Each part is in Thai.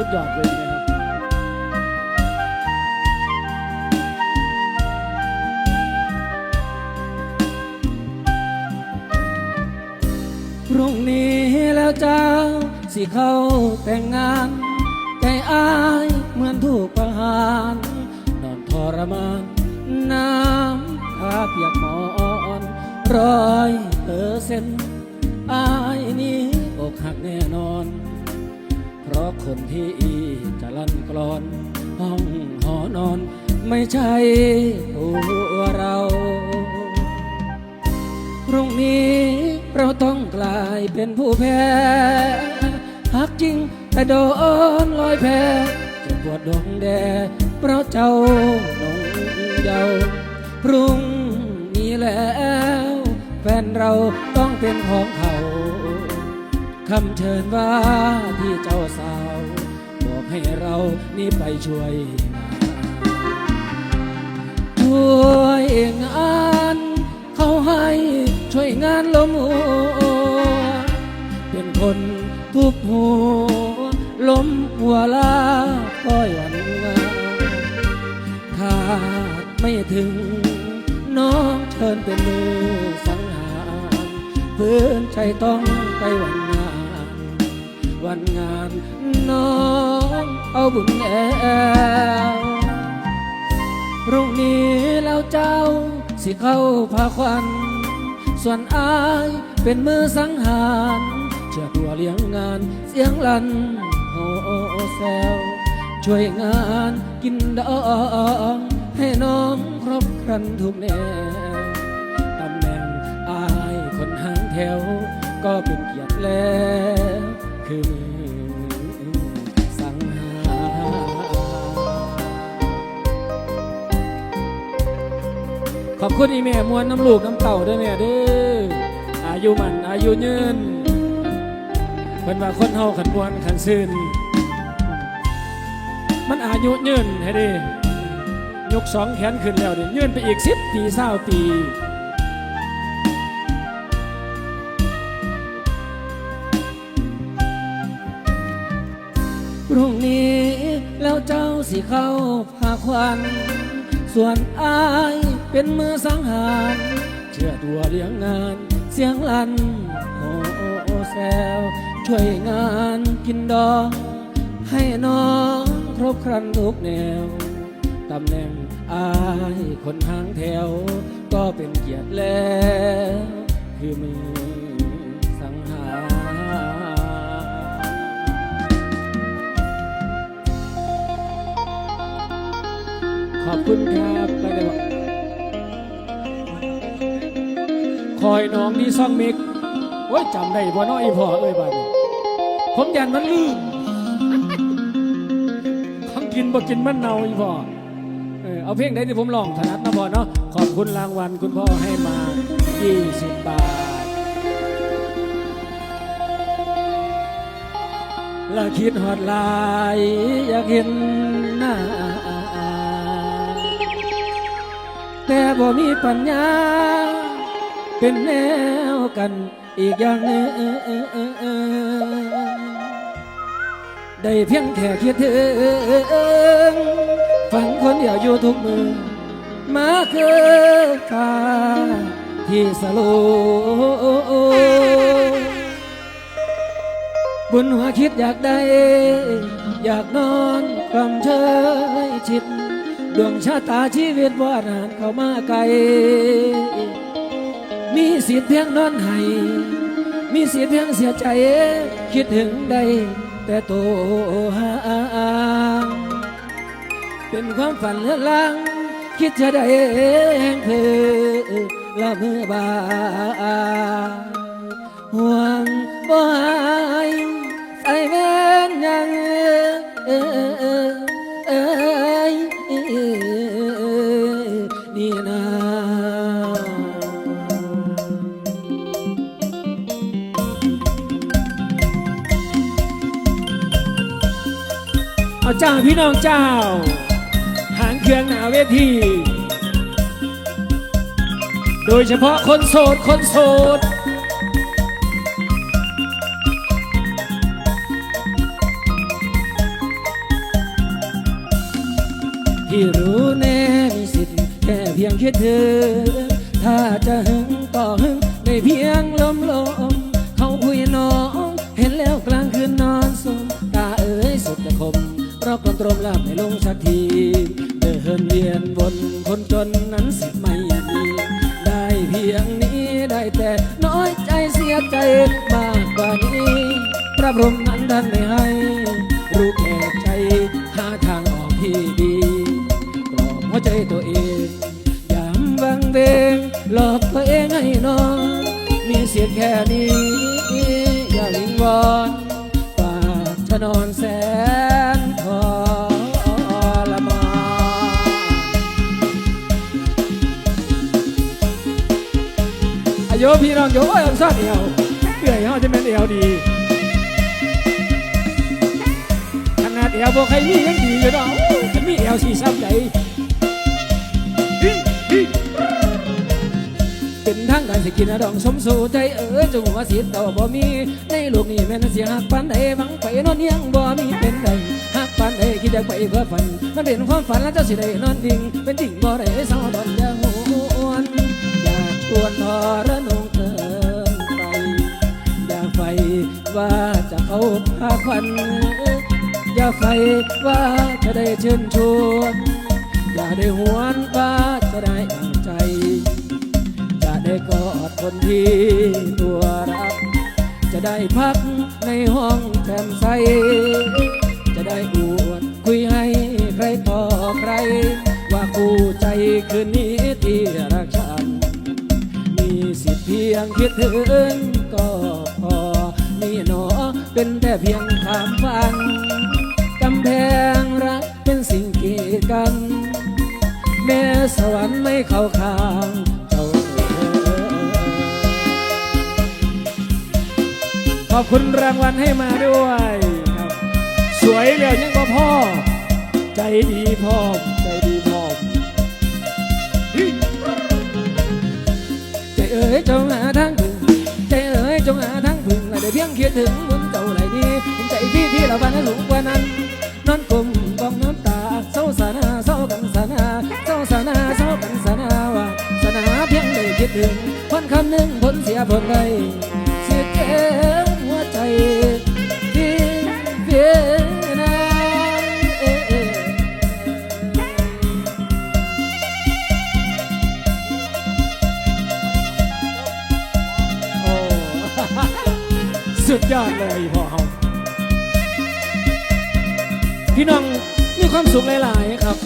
ุดยอดเลยนะครับพรุ่งนี้แล้วเจ้า สิเข้าแต่งงานใจอายเหมือนถูกประหาร นอนทรมาน น้ำตาเปียกหมอนร้อยเปอร์เซ็นต์อายนี้อกหักแน่นอน ราะคนที่จะลั่นกลอน ห้องหอนอน ไม่ใช่ตัวเราพรุ่งนี้เราต้องกลายเป็นผู้แพ้หักจริงแต่โดนลอยแพ้จะปวดดวงแดเพราะเจ้าหนงเยาว์พรุ่งนี้แล้ว แฟนเราต้องเป็นของ คำเชิญว่าที่เจ้าสาว บอกให้เรานี่ไปช่วยงานช่วยงานเขาให้ช่วยงานลมหัวเป็นคนทุบหัวล้มหัวลาก้อยวันงานขาดไม่ถึง น้องเชิญเป็นมือสังหารเพื่อนใจต้องไปวันงาน วันงานน้องเอาบุญแอวพรุ่งนี้แล้วเจ้าสิเข้าพาควัน ส่วนอายเป็นมือสังหารเชื่อตัวเลี้ยงงานเสียงลันโฮแซวช่วยงานกินดองให้น้องครบครันทุกแนวตำแหน่งอายคนหางแถว ก็เป็นเกียรติแล้วคือ ขอบคุณอีแม่มวนน้ำลูกน้ำเต่าด้วยแม่เด้ออายุมันอายุยืนเพิ่นว่าคนเฮาขันมวนขันซื่นมันอายุยืนให้ดิยกสองแขนขึ้นแล้วดิยืนไปอีกสิบปีเศร้าปีพรุ่งนี้แล้วเจ้าสิเข้าพาควัน ส่วนอาย เป็นมือสังหารเชื่อตัวเลี้ยงงาน เสียงลันโอ้โอแซวช่วยงานกินดองให้น้องครบครันทุกแนวตำแหน่งอายคนหางแถว ก็เป็นเกียรติแล้ว คือมือสังหารขอบคุณครับไปเลย อกคอยน้องนี่ซ่องมิกโอ้ยจำได้บ่น้อยพ่อเอ้ยบ้านนี้ผมยันมันลืมทั้งกินบ่กินมันเน่าอีพ่อเออเอาเพลงไหนที่ผมลองถนัดนะพ่อเนาะขอบคุณรางวัลคุณพ่อให้มา 20 บาทและคิดหอดลายอยากเห็นหน้า แต่บ่มีปัญญา เป็นแนวกันอีกอย่างหนึ่งได้เพียงแค่คิดถึงฝังคนเดียวอยู่ทุกมือ มาคือฟ้าที่สโลว์บุญหัวคิดอยากได้ อยากนอนความเชยชิด ดวงชะตาชีวิตว่านานเข้ามาไกล มีสิทธิ์เพียงนอนให้ มีสิทธิ์เพียงเสียใจ คิดถึงได้แต่โตวหาเป็นความฝันเลือนลางคิดจะได้แห่งเพอละเมื่อบาห่วงบ่หายใส่แม่นยังเอ้ย เอาเจ้าพี่น้องเจ้า หางเครื่องหนาเวที โดยเฉพาะคนโสด คนโสด ที่รู้แน่มีสิทธิ์แค่เพียงแค่เธอ รมลาบไม่ลงสักทีเดินเวียนบนคนจนนั้นสิไม่มีได้เพียงนี้ได้แต่น้อยใจเสียใจมากกว่านี้ พระบรมนั้นดันไม่ให้ รู้แก่ใจหาทางออกที่ดีกลอบหัวใจตัวเองยามวังเวงหลอกตัวเองให้นอนมีเสียงแค่นี้ อย่าลิงวอนฝากจะนอนแสน ยพี่น้องโยโอ้ยอันซ่อนเดียวเอื่อยเขาจะเป็นเดียวดีขนาดเอวบ่ใครมียังดีอยู่เนาะฉันมีเอวสี่ซ้ำใจเป็นทางการสิกินอดองสมสู่ใจเอ๋ยจงว่าสิต่อบ่มีในโลกนี้แม่นเสียหักปันใดหวังไปนอนยังบ่มีเป็นใดหักปันใดคิดอยากไปเพื่อฝัน มันเป็นความฝันแล้วเจ้าสิได้นอนดิ่งเป็นดิ่งบ่ได้เศร้าดอนอย่าหวนอ กกวนทรนงเกินไป อย่าไฟว่าจะเอาพาควัน อย่าไฟว่าจะได้เชิญชวน อย่าได้หวนว่าจะได้เอาใจ จะได้กอดคนที่ตัวรัก จะได้พักในห้องแจ่มใส จะได้อวดคุยให้ใครต่อใคร ว่าคู่ใจคืนนี้เที่รั ยงคิดถึงก็พอมีหนอเป็นแต่เพียงความฝันกำแพงรักเป็นสิ่งกีดกันแม้สวรรค์ไม่เข้าข้างเจ้าเอ๋ยขอบคุณรางวัลให้มาด้วยครับ สวยแล้วยังก็พ่อ ใจดีพ่อใจดีพ่อ ใจเอ๋ยจงหาทางถึงใจเอ๋ยจงหาทางถึงและได้เพียงคิดถึงบนเจ้าไหลนี้ผมใจพี่ที่เราบ้าน ยอดเลยพ่อเฮาพี่น้องมีความสุขหลาย ๆ ครับ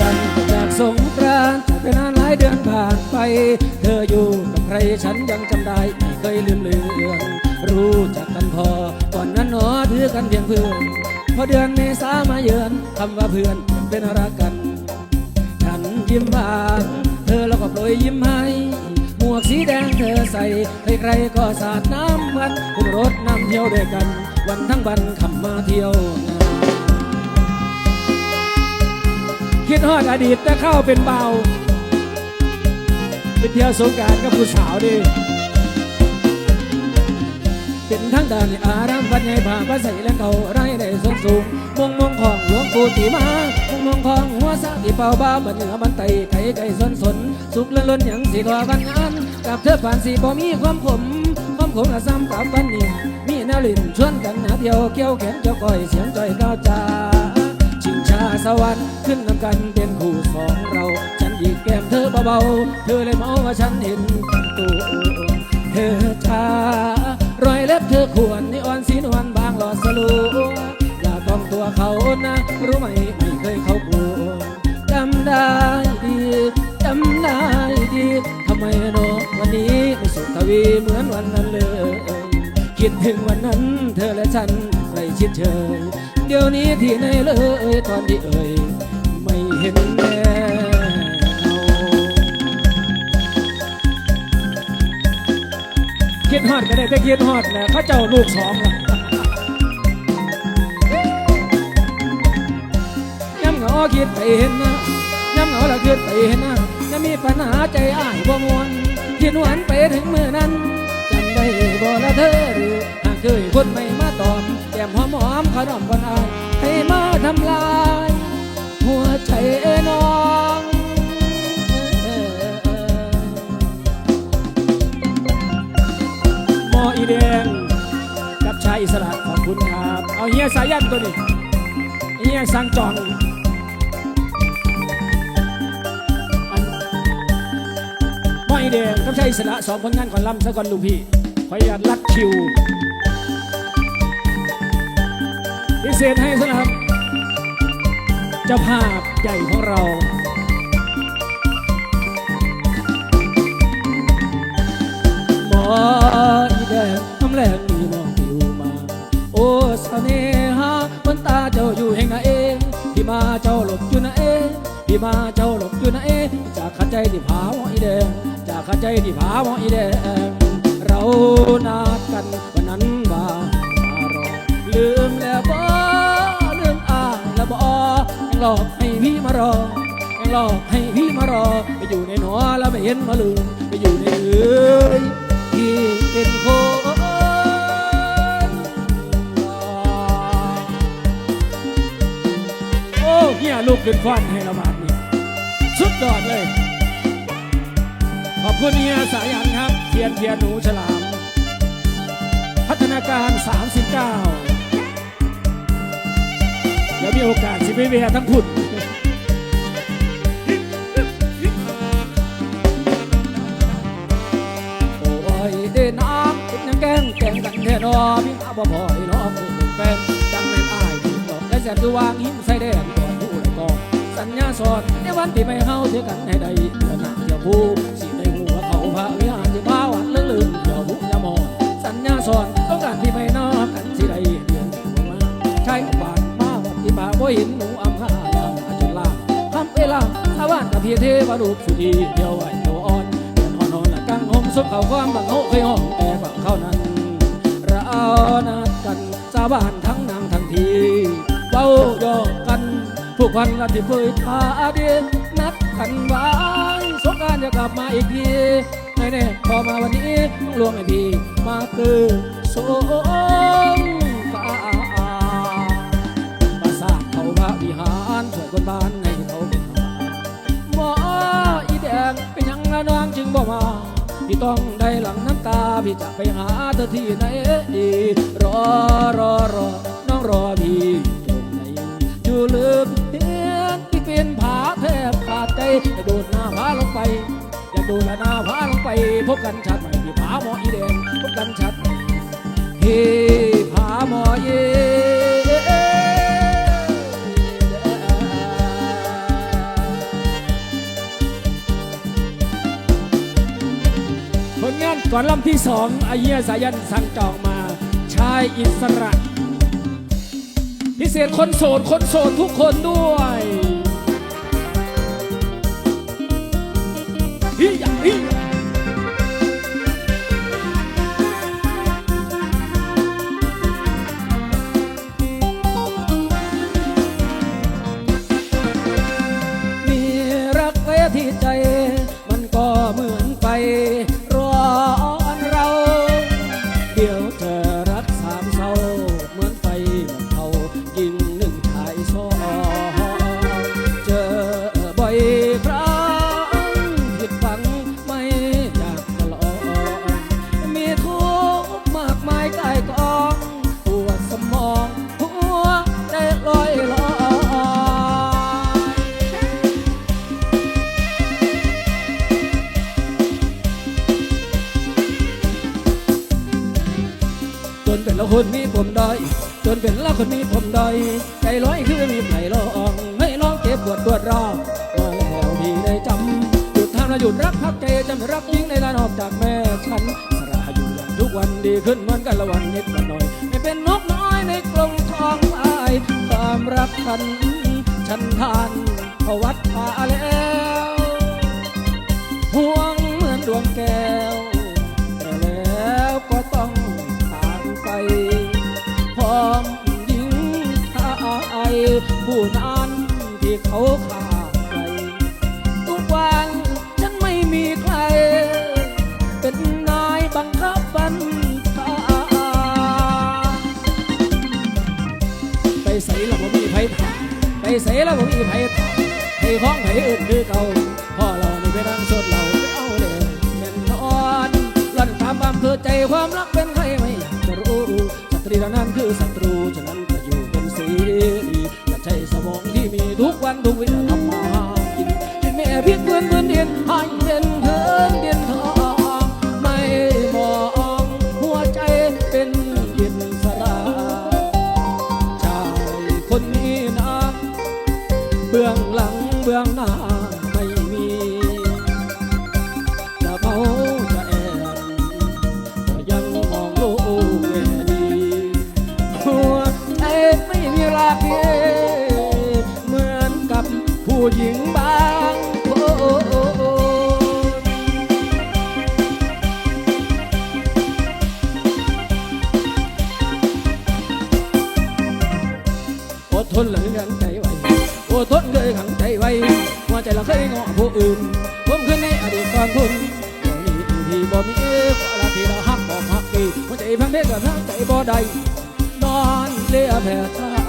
ตั้งแต่จากสงกรานต์จากไปนานหลายเดือนผ่านไป เธออยู่กับใครฉันยังจำได้ไม่เคยลืมเลือนรู้จักกันพอก่อนนั้นหนอถือกันเพียงเพื่อนพอเดือนเมษามาเยือนคำว่าเพื่อนเป็นรักกัน ยิ้มบานเธอแล้วก็โปรยยิ้มให้หมวกสีแดงเธอใส่ใครๆก็สาดน้ำมันขึ้นรถนำเที่ยวด้วยกัน วันทั้งวันขับมาเที่ยวงานคิดฮอดอดีตแต่เข้าเป็นเบาไปเที่ยวสงการกับผู้สาวดิเป็นทั้งด้านอารามวัดใหญ่ผ่าพระใสและเก่าไร่ได้ส่วนสูงมงมงของหลวง ปู่ตีมามงมงของหัวสาที่เป่าบ้าบันเหนือบันไตไก่ไก่สนสน สุขล้นล้นอย่างสีทอกันงานกับเธอผ่านสีบ่มีความขมความขมละซ้ำกับบันนี้มีแนวลิ่นชวนกันหาเที่ยวเกี่ยวแขนเกี่ยวก้อยเสียงจ้อยก้าวจ้าชิงชาสวรรค์ขึ้นนำกันเป็นคู่สองเรา ฉันหยิกแก้มเธอเบาๆเธอเลยเมาว่าฉันเห็นกันตัวเธอชารอยเล็บเธอขวนนี่อ่อนสีนวลบางหลอดสลัวอย่าต้องตัวเขานะ รู้ไหมไม่เคยเขากลัวจำได้ดีจำได้ดีทำไมเนอะวันนี้ไม่สุขทวีเหมือนวันนั้นเลย คิดถึงวันนั้นเธอและฉันใกล้ชิดเชยเดี๋ยวนี้ที่ไหนเลยตอนที่เอ่ยไม่เห็นแน่เงาคิดฮอดก็ได้แต่คิดฮอดแหละเขาเจ้าลูกสองล่ะ คิดไปเห็นนะย้ำเหงาละคิดไปเห็นนะจะมีปัญหาใจอ้ายบ่มวนคิดหวนไปถึงมือนั้นจำได้บ่ละเธอหรือหากเคยคนไม่มาตอบแก้มหอมหอมขนมก่อนอายให้มาทำลาย หัวใจเอาน้องหมออีแดงกับชายอิสระขอบคุณครับ เอาเฮียสายันตัวนี้เฮียสังจอง หมออีแดงกับชายอิสระสองคนงานก่อนลำซะก่อนลูกพี่ขออนุญาตลัดคิวพิเศษให้สำหรับเจ้าภาพใหญ่ของเราหมออีแดงทำแรงมีน้องผิวมา โอ้เน่หามันตาเจ้าอยู่แห่งไหนพี่มาเจ้าหลบอยู่ไหนพี่มาเจ้าหลบอยู่ไหนจากขัดใจที่ผาหมออีแดง ขัดใจที่ผาหมออีแดงเรานัดกันวันนั้นว่ามารอลืมแล้วบ่ลืมอ่าแล้วบ่ยังหลอกให้พี่มารอยังหลอกให้พี่มารอ ไปอยู่ในหนอแล้วไม่เห็นมาลืมไปอยู่ในเอ้ยที่เป็นคนโอ้เฮียลูกขึ้นควันให้ระบาดนี่สุดยอดเลย ขอบคุณเฮียสายันครับเทียนเทียนหนูฉลาม พัฒนาการ 39เดี๋ยวมีโอกาสสิไปเวียทั้งพุ่นโอ้ยเด้น้ำเป็นยังแกงแกงกันแท้นอพี่มาบ่พอยน้องคือแฟนจังแม่นอายที่บอกและแสนตัววางหินใส่แดนก่อนผู้ใดก่อนสัญญาสอนในวันที่ไม่เฮาเที่ยวกันให้ได้เดือนหน้าเที่ยวผู้ สิในหัวเขาพาวิหารที่พาวัดเลื่อนลืมเที่ยวผู้ยามอนสัญญาสอนต้องการที่ไม่นอกกันสิได้เดือนหนึ่งมาใช้บานมาวัดที่ป่าบ่เห็นหนูอำคายามอาจนลาคำเวลาชาวบ้านกับเพียเทวรูปสุธีเดียวไหวเดียวอ่อนเดือนอ่อนนอนละกังหมศพเขาความบังโหเคยห้องแต่บังเข้านั้นเรานัดกันชาวบ้านทั้งนางทั้งทีเบ้ายอกกันผู้พันละที่เคยทาเดียนัดกันไว้ารจะกลับมาอีกทีแน่ๆพอมาวันนี้ลวงไอพี่มาคือสงกราปราสาทเขาพระวิหารช่วยคนบ้านให้เขาเป็นทหาหมออีแดงเป็นยังละน้องจึงบอกมาพี่ต้องได้หลังน้ำตา พี่จะไปหาเธอที่ไหนดีรอรอรอน้องรอพี่ตรงไหนอยู่ลืมเพียนที่เป็นผาแทบขาดใจจะโดน อยากดดหน้าผาลงไป พบกันชัดใหม่ที่ผาหมออีแดงพบกันชัดใหม่ที่ผาหมอเยผลงานก่อนลำที่สองอาเยียสายันสั่งจองมา ชายอิสระ พิเศษคนโสด คนโสดทุกคนด้วย หยุดรักพักใจจำรักยิ่งในลานออกจากแม่ฉันสระอยู่อย่างทุกวันดีขึ้นเหมือนกันละวันนิดวันหน่อยไม่เป็นนกน้อยในกลงทองลายความรักฉัน ฉันทานพวัดพาแล้วห่วงเหมือนดวงแก้วแต่แล้วก็ต้องผ่านไปพร้อมหญิงชายผู้นั้นที่เขาขา เสแล้วบ่มีไผ่ให้ของไผอื่นคือเก่าพ่อเรานี่ไปนั่งสดเราไปเอาเลยเป็นนอนหล่อนตามอำเภอใจความรักเป็นใครไม่อยากจะรู้สตรีเหล่านั้น ทนเลยขังใจไว้อดทนเคยขังใจไว้ว่าใจเราเคยงอผู้อื่นผมเคยในอดีตก่อนทนมีที่ที่บ่มีขอละที่เราหักบอกหักดีหัวใจพังเพกกับทั้งใจบ่ได้นอนเลียแผ่ชา